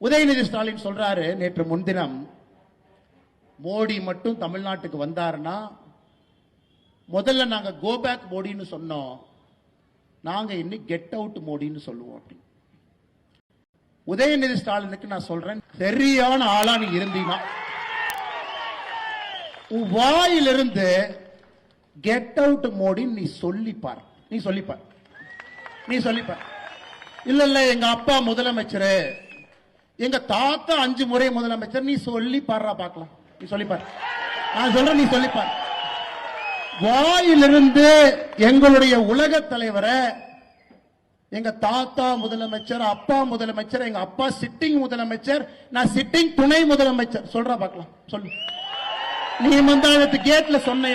உதயநிதி ஸ்டாலின் சொல்றாரு நேற்று முன்தினம் மோடி மட்டும் தமிழ்நாட்டுக்கு வந்தாருன்னா முதல்ல நாங்க கோ பேக் மோடின்னு சொன்னோம். நாங்க இன்னும் கெட் அவுட் மோடின்னு சொல்லுவோம் அப்படி. உதயநிதி ஸ்டாலினுக்கு நான் சொல்றேன் சரியான ஆளா நீ இருந்தீங்கன்னா உன் வாயிலிருந்து கெட் அவுட் மோடின்னு நீ சொல்லிப்பார். நீ சொல்லிப்பார். நீ சொல்லிப்பார். இல்ல இல்ல எங்க அப்பா முதலமைச்சர். எங்க தாத்தா அஞ்சு முறை முதலமைச்சர் நீ சொல்லி பாடுறா பார்க்கலாம். நீ சொல்லிப்பார் நான் சொல்றேன் நீ சொல்லிப்பார் வாயிலிருந்து எங்களுடைய உலக தலைவரை எங்க தாத்தா முதலமைச்சர் அப்பா முதலமைச்சர் எங்க அப்பா சிட்டிங் முதலமைச்சர் நான் சிட்டிங் துணை முதலமைச்சர். சொல்றா பார்க்கலாம். சொல்லு. நீ மந்தாயத்து கேட்ல சொன்ன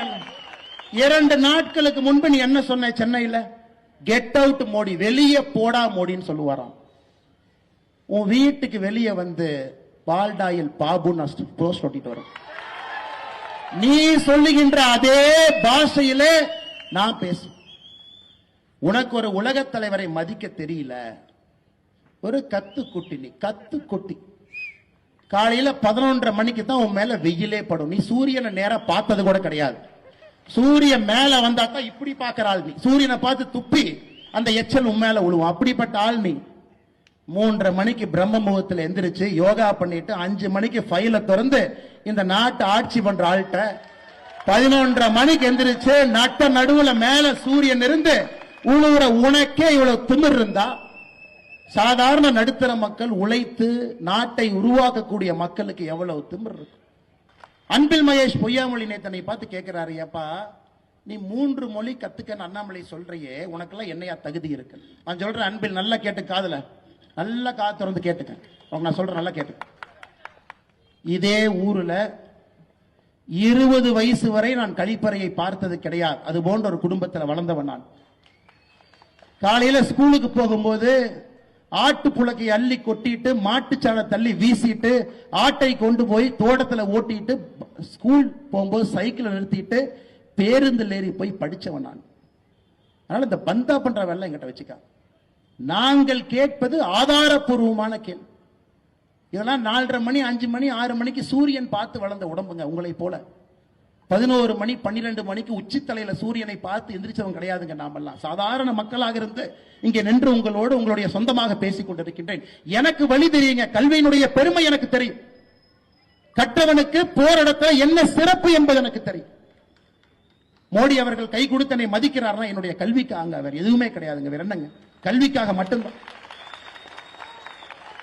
இரண்டு நாட்களுக்கு முன்பு நீ என்ன சொன்ன சென்னையில? Get out Modi. வெளியே போடா மோடின்னு சொல்லுவாராம். உன் வீட்டுக்கு வெளியே வந்து பால்டாயில் பாபு போஸ்ட் ஒட்டிட்டு வரும் நீ சொல்லுகின்ற அதே பாஷையில நான் பேசுவேன். உனக்கு ஒரு உலகத் தலைவரை மதிக்க தெரியல. ஒரு கத்து குட்டி நீ கத்து குட்டி காலையில பதினொன்றரை மணிக்கு தான் உன் மேல வெயிலே படும். நீ சூரியனை நேரா பார்த்தது கூட கிடையாது. சூரியன் மேல வந்தா தான் இப்படி பாக்குற ஆள் நீ. சூரியனை பார்த்து துப்பி அந்த எச்சல் உன் மேல விழுவும் அப்படிப்பட்ட ஆள் நீ. மூன்றரை மணிக்கு பிரம்ம முகத்தில் எந்திரிச்சு யோகா பண்ணிட்டு அஞ்சு மணிக்கு ஃபைல திறந்து இந்த நாட்டை ஆட்சி பண்ற ஆள்கிட்ட பதினொன்றரை மணிக்கு எந்திரிச்சு நட்ட நடுவுல மேல சூரியன் இருந்து உழுவுற உனக்கே இவ்வளவு திமிர் இருந்தா? சாதாரண நடுத்தர மக்கள் உழைத்து நாட்டை உருவாக்கக்கூடிய மக்களுக்கு எவ்வளவு திமிர் இருக்கும்? அன்பில் மகேஷ் பொய்யாமொழி நேத்தனை பார்த்து கேட்கிறாரு ஏப்பா நீ மூன்று மொழி கத்துக்கன்னு அண்ணாமலை சொல்றியே உனக்கெல்லாம் என்னையா தகுதி இருக்கு? நான் சொல்றேன் அன்பில் நல்லா கேட்டு காதல. நல்லா காது திறந்து கேட்டுக்க அவங்க நான் சொல்றேன் நல்லா கேட்டுக்க இதே ஊரில் இருபது வயசு வரை நான் கழிப்பறையை பார்த்தது கிடையாது. அது போன்ற ஒரு குடும்பத்தில் வளர்ந்தவன் நான். காலையில் ஸ்கூலுக்கு போகும்போது ஆட்டு புழக்கை அள்ளி கொட்டிட்டு மாட்டுச்சாணை தள்ளி வீசிட்டு ஆட்டை கொண்டு போய் தோட்டத்தில் ஓட்டிட்டு ஸ்கூல் போகும்போது சைக்கிளை நிறுத்திட்டு பேருந்தில் ஏறி போய் படித்தவன் நான். அதனால இந்த பந்தா பண்ற வேலை எங்கிட்ட வச்சுக்க. நாங்கள் கேட்பது ஆதாரபூர்வமான கேள்வி. இதெல்லாம் நாலரை மணி அஞ்சு மணி ஆறு மணிக்கு சூரியன் பார்த்து வளர்ந்த உடம்புங்க உங்களை போல. பதினோரு மணி பன்னிரெண்டு மணிக்கு உச்சித்தலையில சூரியனை பார்த்து எந்திரிச்சவங்க கிடையாதுங்க நாமெல்லாம். சாதாரண மக்களாக இருந்து இங்கே நின்று உங்களோடு உங்களுடைய சொந்தமாக பேசிக் கொண்டிருக்கின்றேன். எனக்கு வழி தெரியுங்க கல்வியினுடைய பெருமை எனக்கு தெரியும். கற்றவனுக்கு போரிடத்துல என்ன சிறப்பு என்பது எனக்கு தெரியும். மோடி அவர்கள் கை கொடுத்தனை என்னை மதிக்கிறார்னா என்னுடைய கல்விக்காக வேற எதுவுமே கிடையாதுங்க. வேற என்னங்க? கல்விக்காக மட்டும்தான்.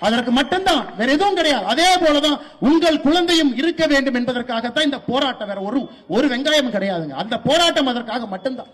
அதற்கு மட்டும்தான். வேற எதுவும் கிடையாது. அதே போலதான் உங்கள் குழந்தையும் இருக்க வேண்டும் என்பதற்காகத்தான் இந்த போராட்டம் வேற ஒரு ஒரு வெங்காயம் கிடையாதுங்க. அந்த போராட்டம் அதற்காக மட்டும்தான்.